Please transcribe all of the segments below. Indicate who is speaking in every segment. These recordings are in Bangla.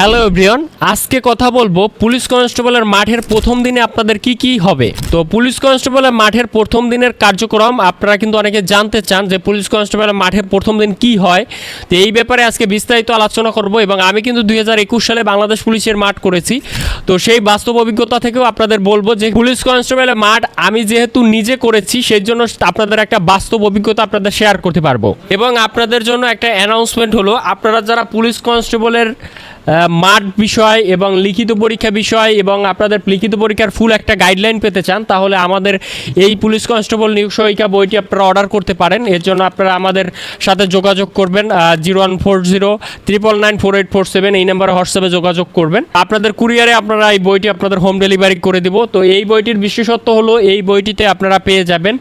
Speaker 1: হ্যালো এভরিওন আজকে কথা বলব পুলিশ কনস্টেবলের মাঠের প্রথম দিনে আপনাদের কি কি হবে। তো পুলিশ কনস্টেবলের মাঠের প্রথম দিনের কার্যক্রম আপনারা কিন্তু অনেকে জানতে চান যে পুলিশ কনস্টেবলের মাঠের প্রথম দিন কি হয়। তো এই ব্যাপারে আজকে বিস্তারিত আলোচনা করব এবং আমি কিন্তু দুই হাজার একুশ সালে বাংলাদেশ পুলিশের মাঠ করেছি। তো সেই বাস্তব অভিজ্ঞতা থেকেও আপনাদের বলব যে পুলিশ কনস্টেবলের মাঠ আমি যেহেতু নিজে করেছি সেই জন্য আপনাদের একটা বাস্তব অভিজ্ঞতা আপনাদের শেয়ার করতে পারব। এবং আপনাদের জন্য একটা অ্যানাউন্সমেন্ট হলো, আপনারা যারা পুলিশ কনস্টেবলের মাঠ বিষয় এবং লিখিত পরীক্ষা বিষয় এবং আপনাদের লিখিত পরীক্ষার ফুল একটা গাইডলাইন পেতে চান, তাহলে আমাদের এই পুলিশ কনস্টেবল নিয়োগ সহায়িকা বইটি আপনারা অর্ডার করতে পারেন। এর জন্য আপনারা আমাদের সাথে যোগাযোগ করবেন zero one four zero triple nine four eight four seven এই নাম্বারে হোয়াটসঅ্যাপে যোগাযোগ করবেন। আপনাদের কুরিয়ারে আপনারা এই বইটি আপনাদের হোম ডেলিভারি করে দিব। তো এই বইটির বিশেষত্ব হলো, এই বইটিতে আপনারা পেয়ে যাবেন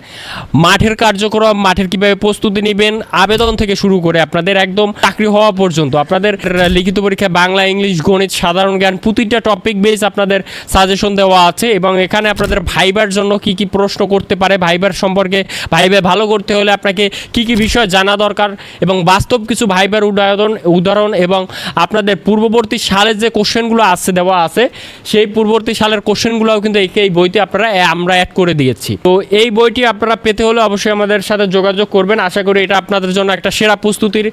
Speaker 1: মাঠের কার্যক্রম, মাঠের কীভাবে প্রস্তুতি নেবেন, আবেদন থেকে শুরু করে আপনাদের একদম চাকরি হওয়া পর্যন্ত। আপনাদের লিখিত পরীক্ষা বাংলা ইংলিশ, গণিত, সাধারণ জ্ঞান প্রতিটা টপিক বেস আপনাদের সাজেশন দেওয়া আছে এবং এখানে আপনাদের ভাইবার জন্য কি কি প্রশ্ন করতে পারে, ভাইবার সম্পর্কে, ভাইবে ভালো করতে হলে আপনাকে কি কি বিষয় জানা দরকার এবং বাস্তব কিছু ভাইবার উদাহরণ উদাহরণ এবং আপনাদের পূর্ববর্তী সালের যে কোশ্চেনগুলো আছে দেওয়া আছে, সেই পূর্ববর্তী সালের কোশ্চেনগুলোও কিন্তু এই বইতে আপনারা আমরা অ্যাড করে দিয়েছি। তো এই বইটি আপনারা পেতে হলে অবশ্যই আমাদের সাথে যোগাযোগ করবেন। আশা করি এটা আপনাদের জন্য একটা সেরা প্রস্তুতির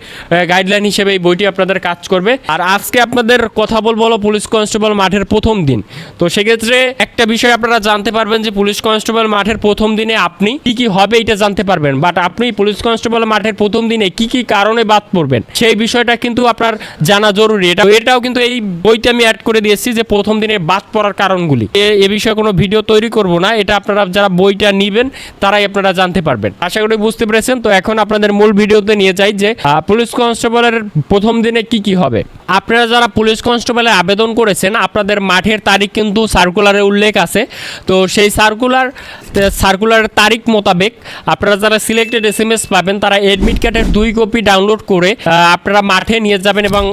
Speaker 1: গাইডলাইন হিসেবে এই বইটি আপনাদের কাজ করবে। আর আজকে আপনাদের কথা বলব হলো পুলিশ কনস্টেবল মাঠের প্রথম দিন। তো সেক্ষেত্রে একটা বিষয় আপনারা জানতে পারবেন যে পুলিশ কনস্টেবল মাঠের প্রথম দিনে আপনি কি কি হবে এটা জানতে পারবেন। বাট আপনি পুলিশ কনস্টেবল মাঠের প্রথম দিনে কি কি কারণে বাদ পড়বেন, সেই বিষয়টা কিন্তু আপনার জানা জরুরি। এটা এটাও কিন্তু এই বইতে আমি অ্যাড করে দিয়েছি যে প্রথম দিনে বাদ পড়ার কারণগুলি। এ- বিষয়ে কোনো ভিডিও তৈরি করব না, এটা আপনারা যারা বইটা নিবেন, তারাই আপনারা জানতে পারবেন। আশা করি বুঝতে পেরেছেন। তো এখন আপনাদের মূল ভিডিওতে নিয়ে যাই যে পুলিশ কনস্টেবলের প্রথম দিনে কি কি হবে। আপনারা যারা পুলিশ কনস্টেবলে আবেদন করেছেন, আপনাদের মাঠের তারিখ কিন্তু সার্কুলারে উল্লেখ আছে। তো সেই সার্কুলার সার্কুলারের তারিখ মোতাবেক আপনারা যারা সিলেক্টেড এস এম এস পাবেন, তারা এডমিট কার্ডের দুই কপি ডাউনলোড করে আপনারা মাঠে নিয়ে যাবেন এবং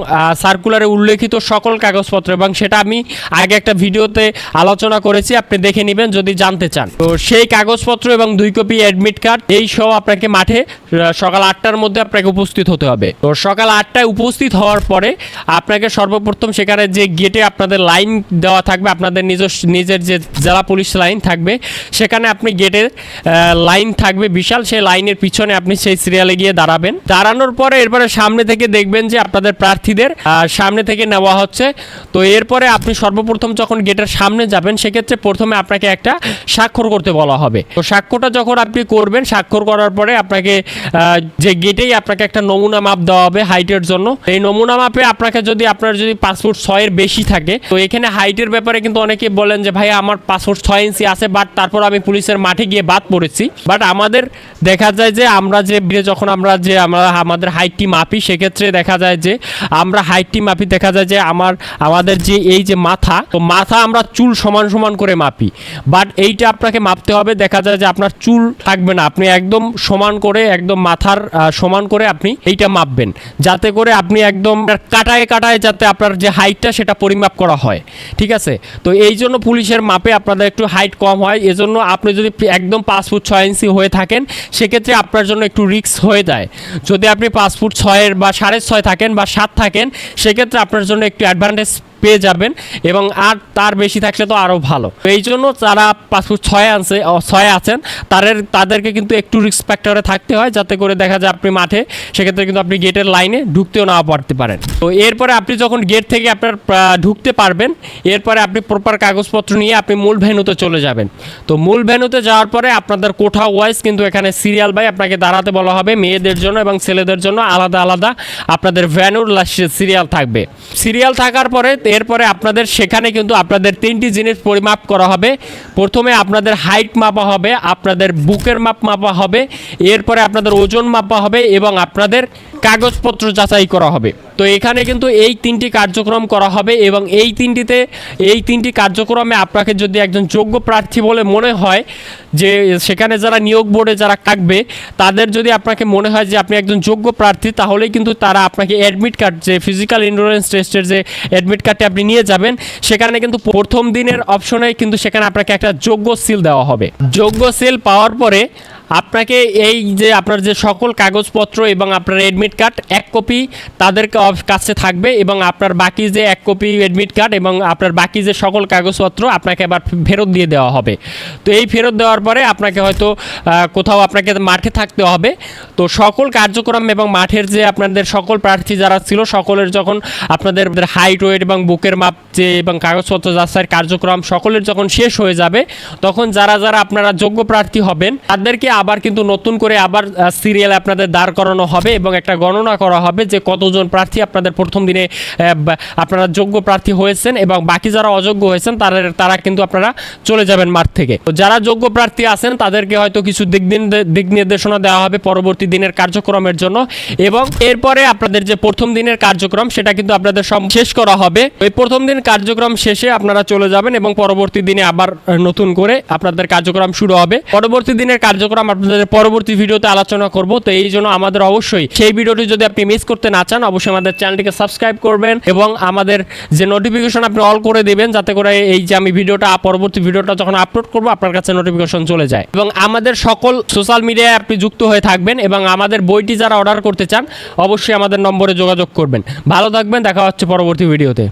Speaker 1: সার্কুলারে উল্লেখিত সকল কাগজপত্র এবং সেটা আমি আগে একটা ভিডিওতে আলোচনা করেছি, আপনি দেখে নেবেন যদি জানতে চান। তো সেই কাগজপত্র এবং দুই কপি অ্যাডমিট কার্ড এই সহ আপনাকে মাঠে সকাল আটটার মধ্যে আপনাকে উপস্থিত হতে হবে। তো সকাল আটটায় উপস্থিত হওয়ার পরে আপনাকে সর্বপ্রথম সেখানে যে গেটে আপনাদের লাইন দেওয়া থাকবে, আপনাদের নিজস্ব, নিজের যে জেলা পুলিশ লাইন থাকবে, সেখানে আপনি গেটের লাইন থাকবে বিশাল। সেই লাইনের পিছনে আপনি সেই সিরিয়ালে গিয়ে দাঁড়াবেন। দাঁড়ানোর পরে এরপরে সামনে থেকে দেখবেন যে আপনাদের প্রার্থীদের সামনে থেকে নেওয়া হচ্ছে। তো এরপরে আপনি সর্বপ্রথম যখন গেটের সামনে যাবেন, সেক্ষেত্রে প্রথমে আপনাকে একটা স্বাক্ষর করতে বলা হবে। তো স্বাক্ষরটা যখন আপনি করবেন, স্বাক্ষর করার পরে আপনাকে যে গেটেই আপনাকে একটা নমুনা মাপ দেওয়া হবে হাইটের জন্য। এই নমুনা মাপে আপনাকে যদি আপনার যদি পাসপোর্ট ছয়ের বেশি থাকে, তো এখানে হাইটের ব্যাপারে কিন্তু অনেকে বলেন যে ভাই আমার পাসপোর্ট ছয় ইঞ্চি আছে বাট তারপর আমি পুলিশের মাঠে গিয়ে বাদ পড়েছি। বাট আমাদের দেখা যায় যে, আমরা যে, যখন আমরা যে, আমরা আমাদের হাইটটি মাপি, সেক্ষেত্রে দেখা যায় যে, আমরা হাইটটি মাপি, দেখা যায় যে, আমার, আমাদের যে, এই যে মাথা, তো মাথা আমরা চুল সমান সমান করে মাপি। বাট এইটা আপনাকে মাপতে হবে, দেখা যায় যে, আপনার চুল থাকবে না। আপনি একদম সমান করে, একদম মাথার সমান করে আপনি এইটা মাপবেন। যাতে করে আপনি একদম কাটায় কাটায় যাতে আপনার যে হাইটটা সেটা পরিমাপ করা হয়, ঠিক আছে? তো এই জন্য পুলিশের মাপে আপনাদের একটু হাইট কম হয়, এজন্য আপনি যদি একদম পাঁচ ফুট ছয় ইঞ্চি হয়ে থাকেন, সেক্ষেত্রে আপনার জন্য একটু রিস্ক হয়ে যায়। যদি আপনি পাঁচ ফুট ছয়ের বা সাড়ে ছয় থাকেন বা সাত থাকেন, সেক্ষেত্রে আপনার জন্য একটু অ্যাডভান্টেজ পেয়ে যাবেন এবং আর তার বেশি থাকলে তো আরও ভালো। এই জন্য যারা পাঁচ ফুট ছয় আনছে ছয় আছেন তাদের তাদেরকে কিন্তু একটু রিস্ক ফ্যাক্টরে থাকতে হয়, যাতে করে দেখা যায় আপনি মাঠে, সেক্ষেত্রে কিন্তু আপনি গেটের লাইনে ঢুকতেও না পারতে পারেন। তো এরপরে আপনি যখন গেট থেকে আপনার ঢুকতে পারবেন, এরপরে আপনি প্রপার কাগজপত্র নিয়ে আপনি মূল ভেন্যুতে চলে যাবেন। তো মূল ভেন্যুতে যাওয়ার পরে আপনাদের কোঠা ওয়াইজ কিন্তু এখানে সিরিয়াল বাই আপনাকে দাঁড়াতে বলা হবে, মেয়েদের জন্য এবং ছেলেদের জন্য আলাদা আলাদা আপনাদের ভ্যানুর সিরিয়াল থাকবে। সিরিয়াল থাকার পরে, এরপরে আপনাদের সেখানে কিন্তু আপনাদের তিনটি জিনিস পরিমাপ করা হবে। প্রথমে আপনাদের হাইট মাপা হবে, আপনাদের বুকের মাপ মাপা হবে, এরপরে আপনাদের ওজন মাপা হবে এবং আপনাদের কাগজপত্র যাচাই করা হবে। তো এখানে কিন্তু এই তিনটি কার্যক্রম করা হবে এবং এই তিনটিতে, এই তিনটি কার্যক্রমে আপনাকে যদি একজন যোগ্য প্রার্থী বলে মনে হয় যে সেখানে যারা নিয়োগ বোর্ডে যারা থাকবে, তাদের যদি আপনাকে মনে হয় যে আপনি একজন যোগ্য প্রার্থী, তাহলেই কিন্তু তারা আপনাকে অ্যাডমিট কার্ড যে ফিজিক্যাল ইন্ডোরেন্স টেস্টের যে অ্যাডমিট কার্ডটি আপনি নিয়ে যাবেন, সেখানে কিন্তু প্রথম দিনের অপশনে কিন্তু সেখানে আপনাকে একটা যোগ্য সিল দেওয়া হবে। যোগ্য সিল পাওয়ার পরে আপনাকে এই যে আপনার যে সকল কাগজপত্র এবং আপনার এডমিট কার্ড এক কপি তাদের কাছে থাকবে এবং আপনার বাকি যে এক কপি অ্যাডমিট কার্ড এবং আপনার বাকি যে সকল কাগজপত্র আপনাকে আবার ফেরত দিয়ে দেওয়া হবে। তো এই ফেরত দেওয়ার পরে আপনাকে হয়তো কোথাও আপনাকে মাঠে থাকতে হবে। তো সকল কার্যক্রম এবং মাঠের যে আপনাদের সকল প্রার্থী যারা ছিল, সকলের যখন আপনাদের হাইট ওয়েট এবং বুকের মাপ যে এবং কাগজপত্র যাচাইয়ের কার্যক্রম সকলের যখন শেষ হয়ে যাবে, তখন যারা যারা আপনারা যোগ্য প্রার্থী হবেন, তাদেরকে আবার কিন্তু নতুন করে আবার সিরিয়াল আপনাদের দাঁড় করানো হবে এবং একটা গণনা করা হবে যে কতজন প্রার্থী আপনাদের প্রথম দিনে আপনারা যোগ্য প্রার্থী হয়েছেন এবং বাকি যারা অযোগ্য হয়েছেন তাদের তারা কিন্তু আপনারা চলে যাবেন মাঠ থেকে। তো যারা যোগ্য প্রার্থী আছেন তাদেরকে হয়তো কিছু দিক দিক নির্দেশনা দেওয়া হবে পরবর্তী দিনের কার্যক্রমের জন্য এবং এরপরে আপনাদের যে প্রথম দিনের কার্যক্রম সেটা কিন্তু আপনাদের শেষ করা হবে। ওই প্রথম দিন কার্যক্রম শেষে আপনারা চলে যাবেন এবং পরবর্তী দিনে আবার নতুন করে আপনাদের কার্যক্রম শুরু হবে। পরবর্তী দিনের কার্যক্রম আপনাদের পরবর্তী ভিডিওতে আলোচনা করব। তো এই জন্য আমাদের অবশ্যই সেই ভিডিওটি যদি আপনি মিস করতে না চান, অবশ্যই আমাদের চ্যানেলটিকে সাবস্ক্রাইব করবেন এবং আমাদের যে নোটিফিকেশন আপনি অল করে দিবেন, যাতে করে এই যে আমি ভিডিওটা, পরবর্তী ভিডিওটা যখন আপলোড করব, আপনার কাছে নোটিফিকেশন চলে যায়। এবং আমাদের সকল সোশ্যাল মিডিয়ায় আপনি যুক্ত হয়ে থাকবেন এবং আমাদের বইটি যারা অর্ডার করতে চান, অবশ্যই আমাদের নম্বরে যোগাযোগ করবেন। ভালো থাকবেন, দেখা হচ্ছে পরবর্তী ভিডিওতে।